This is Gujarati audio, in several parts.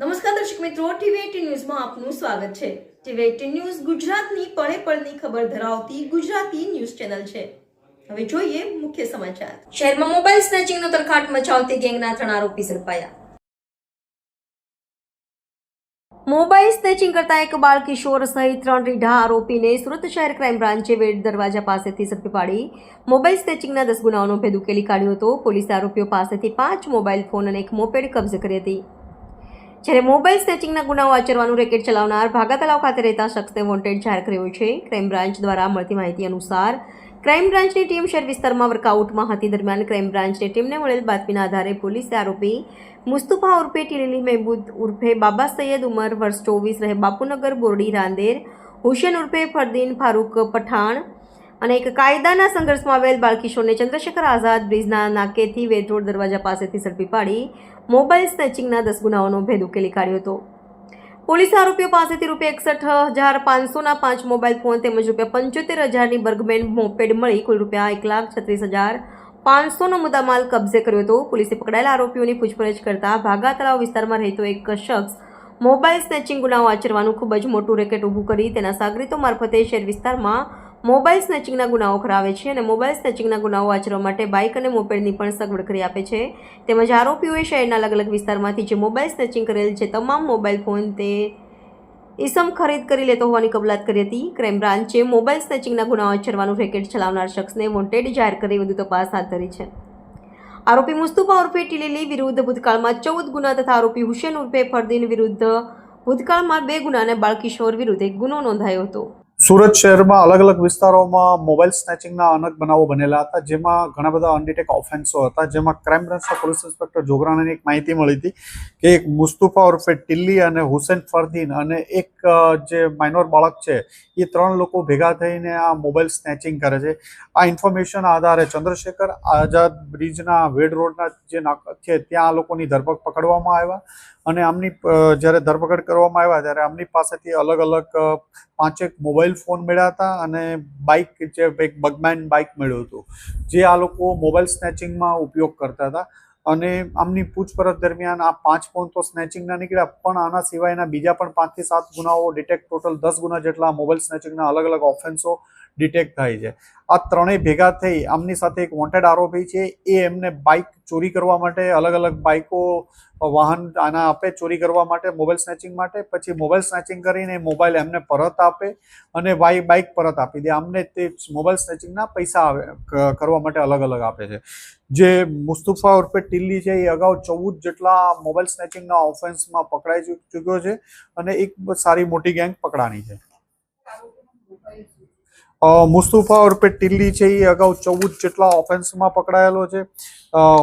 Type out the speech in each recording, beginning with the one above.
નમસ્કાર દર્શક મિત્રો ટીવી એટીન ન્યૂઝમાં આપનું સ્વાગત છે. ટીવી એટીન ન્યૂઝ ગુજરાતની પળે પળની ખબર ધરાવતી ગુજરાતી ન્યૂઝ ચેનલ છે. હવે જોઈએ મુખ્ય સમાચાર. શહેરમાં મોબાઈલ સ્નેચિંગનો તરખાટ મચાવતી ગેંગના ત્રણ આરોપી ઝડપાયા. મોબાઈલ સ્નેચિંગ કરતા એક બાળ કિશોર સહિત ત્રણ રીઢા આરોપીને સુરત શહેર ક્રાઇમ બ્રાન્ચે વેડ દરવાજા પાસેથી ઝડપી પાડી. મોબાઈલ સ્નેચિંગના દસ ગુનાઓનો ભેદ ઉકેલી કાઢ્યો હતો. પોલીસે આરોપીઓ પાસેથી પાંચ મોબાઈલ ફોન અને એક મોપેડ કબજે કરી હતી. જ્યારે મોબાઈલ સ્નેચિંગના ગુનાઓ આચરવાનું રેકેટ ચલાવનાર ભાગા તલાવ ખાતે રહેતા શખ્સને વોન્ટેડ જાહેર કર્યો છે. ક્રાઇમ બ્રાન્ચ દ્વારા મળતી માહિતી અનુસાર ક્રાઇમ બ્રાન્ચની ટીમ શહેર વિસ્તારમાં વર્કઆઉટમાં હતી. દરમિયાન ક્રાઇમ બ્રાન્ચની ટીમને મળેલ બાતમીના આધારે પોલીસે આરોપી મુસ્તુફા ઉર્ફે ટીલીલી મહેબૂદ ઉર્ફે બાબા સૈયદ ઉમર, વર્ષ ચોવીસ રહે બાપુનગર, બોરડી, રાંદેર, હુસેન ઉર્ફે ફરદીન ફારૂક પઠાણ અને એક કાયદાના સંઘર્ષમાં આવેલ બાળકિશોરને ચંદ્રશેખર આઝાદ બ્રિજના નાકેથી વેધરોડ દરવાજા પાસેથી ઝડપી પાડી મોબાઈલ સ્નેચિંગના દસ ગુનાઓનો ભેદ ઉકેલી કાઢ્યો હતો. પોલીસે આરોપીઓ પાસેથી રૂપિયા એકસઠ હજાર પાંચસોના પાંચ મોબાઈલ ફોન તેમજ રૂપિયા પંચોતેર હજારની બર્ગમેન મોપેડ મળી કુલ રૂપિયા એક લાખ છત્રીસ હજાર પાંચસોનો મુદ્દામાલ કબજે કર્યો હતો. પોલીસે પકડાયેલા આરોપીઓની પૂછપરછ કરતા ભાગા તળાવ વિસ્તારમાં રહેતો એક શખ્સ મોબાઈલ સ્નેચિંગ ગુનાઓ આચરવાનું ખૂબ જ મોટું રેકેટ ઊભું કરી તેના સાગરીતો મારફતે શહેર વિસ્તારમાં મોબાઈલ સ્નેચિંગના ગુનાઓ કરાવે છે અને મોબાઈલ સ્નેચિંગના ગુનાઓ આચરવા માટે બાઇક અને મોપેડની પણ સગવડ કરી આપે છે. તેમજ આરોપીઓએ શહેરના અલગ અલગ વિસ્તારમાંથી જે મોબાઈલ સ્નેચિંગ કરેલ છે તમામ મોબાઈલ ફોન તે ઈસમ ખરીદ કરી લેતો હોવાની કબૂલાત કરી હતી. ક્રાઇમ બ્રાન્ચે મોબાઈલ સ્નેચિંગના ગુનાઓ આચરવાનું રેકેટ ચલાવનાર શખ્સને વોન્ટેડ જાહેર કરી વધુ તપાસ હાથ ધરી છે. આરોપી મુસ્તુફા ઉર્ફે ટીલીલી વિરુદ્ધ ભૂતકાળમાં ચૌદ ગુના તથા આરોપી હુસેન ઉર્ફે ફરદીન વિરુદ્ધ ભૂતકાળમાં બે ગુના અને બાળકિશોર વિરુદ્ધ એક ગુનો નોંધાયો હતો. સુરત શહેરમાં અલગ અલગ વિસ્તારોમાં મોબાઈલ સ્નેચિંગના અનેક બનાવો બનેલા હતા, જેમાં ઘણા બધા અનડિટેક ઓફેન્સો હતા, જેમાં ક્રાઇમ બ્રાન્ચના પોલીસ ઇન્સ્પેક્ટર જોગરાણાની એક માહિતી મળી હતી કે એક મુસ્તુફા ઉર્ફે ટિલ્લી અને હુસેન ફરદીન અને એક જે માઇનોર બાળક છે, એ ત્રણ લોકો ભેગા થઈને આ મોબાઈલ સ્નેચિંગ કરે છે. આ ઇન્ફોર્મેશન આધારે ચંદ્રશેખર આઝાદ બ્રિજના વેડ રોડના જે નાક છે, ત્યાં આ લોકોની ધરપકડ પકડવામાં આવ્યા અને આમની જ્યારે ધરપકડ કરવામાં આવ્યા, ત્યારે આમની પાસેથી અલગ અલગ પાંચેક મોબાઈલ ફોન મળ્યા હતા અને બાઇક જે એક બગમેન બાઇક મળ્યું હતું, જે આ લોકો મોબાઈલ સ્નેચિંગમાં ઉપયોગ કરતા હતા. અને આમની પૂછપરછ દરમિયાન આ પાંચ ફોન તો સ્નેચિંગના નીકળ્યા, પણ આના સિવાયના બીજા પણ પાંચથી સાત ગુનાઓ ડિટેક્ટ ટોટલ દસ ગુના જેટલા મોબાઈલ સ્નેચિંગના અલગ અલગ ઓફેન્સો ડિટેક્ટ થાય છે. આ ત્રણેય ભેગા થઈ આમની સાથે એક વોન્ટેડ આરોપી છે. એ એમને બાઇક ચોરી કરવા માટે અલગ અલગ બાઇકો, વાહન આના આપે ચોરી કરવા માટે મોબાઈલ સ્નેચિંગ માટે. પછી મોબાઈલ સ્નેચિંગ કરીને મોબાઈલ એમને પરત આપે અને બાઇક બાઇક પરત આપી દે. આમને તે મોબાઈલ સ્નેચિંગના પૈસા આવે કરવા માટે અલગ અલગ આપે છે. જે મુસ્તુફા ઉર્ફે ટિલ્લી છે, એ અગાઉ ચૌદ જેટલા મોબાઈલ સ્નેચિંગના ઓફેન્સમાં પકડાઈ ચૂક્યો છે અને એક સારી મોટી ગેંગ પકડાની છે. મુસ્તુફા ઉર્ફે ટિલ્લી છે એ અગાઉ ચૌદ જેટલા ઓફેન્સમાં પકડાયેલો છે.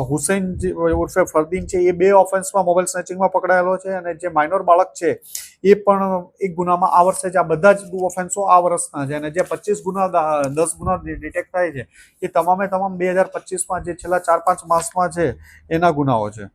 હુસૈન ઉર્ફે ફરદીન છે એ બે ઓફેન્સમાં મોબાઈલ સ્નેચિંગમાં પકડાયેલો છે અને જે માઇનોર બાળક છે એ પણ એક ગુનામાં આ વર્ષે જ આ બધા જ ઓફેન્સો આ વર્ષના છે અને જે પચીસ ગુના દસ ગુના ડિટેક્ટ થાય છે એ તમામે તમામ બે હજાર પચીસમાં જે છેલ્લા ચાર પાંચ માસમાં છે એના ગુનાઓ છે.